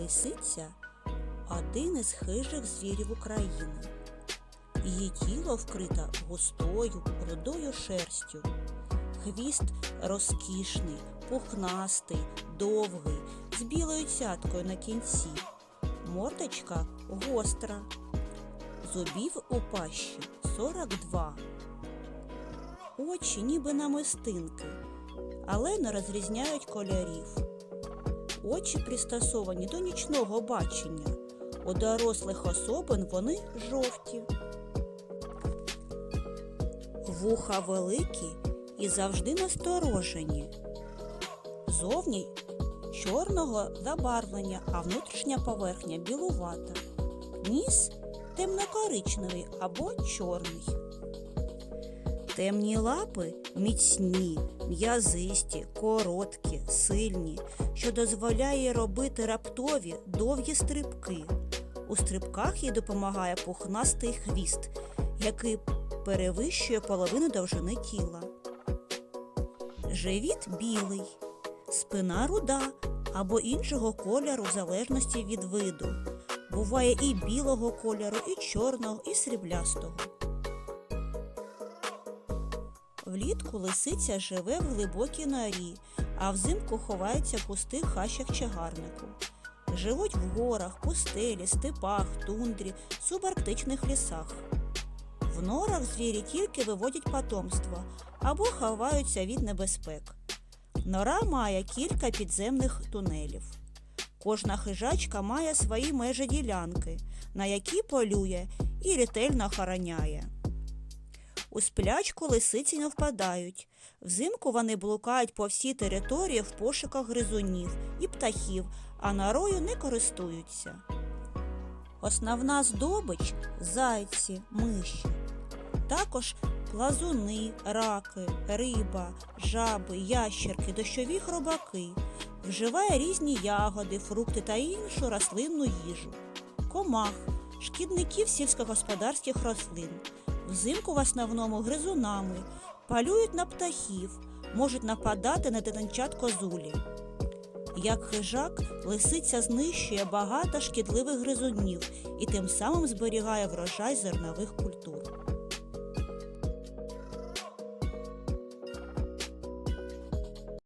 Лисиця один із хижих звірів України. Її тіло вкрите густою рудою шерстю. Хвіст розкішний, пухнастий, довгий, з білою цяткою на кінці. Мордочка гостра. Зубів у пащі 42. Очі ніби намистинки, але не розрізняють кольорів. Очі пристосовані до нічного бачення. У дорослих особин вони жовті. Вуха великі і завжди насторожені. Зовні чорного забарвлення, а внутрішня поверхня білувата. Ніс темно-коричневий або чорний. Темні лапи міцні, м'язисті, короткі, сильні, що дозволяє робити раптові довгі стрибки. У стрибках їй допомагає пухнастий хвіст, який перевищує половину довжини тіла. Живіт білий, спина руда або іншого кольору в залежності від виду. Буває і білого кольору, і чорного, і сріблястого. Влітку лисиця живе в глибокій норі, а взимку ховається в пустих хащах чагарнику. Живуть в горах, пустелі, степах, тундрі, субарктичних лісах. В норах звірі тільки виводять потомство або ховаються від небезпек. Нора має кілька підземних тунелів. Кожна хижачка має свої межі ділянки, на які полює і ретельно охороняє. У сплячку лисиці не впадають. Взимку вони блукають по всій території в пошуках гризунів і птахів, а норою не користуються. Основна здобич зайці, миші. Також плазуни, раки, риба, жаби, ящерки, дощові хробаки. Вживає різні ягоди, фрукти та іншу рослинну їжу. Комах, шкідників сільськогосподарських рослин. Взимку в основному гризунами, палюють на птахів, можуть нападати на дитинчат козулі. Як хижак, лисиця знищує багато шкідливих гризунів і тим самим зберігає врожай зернових культур.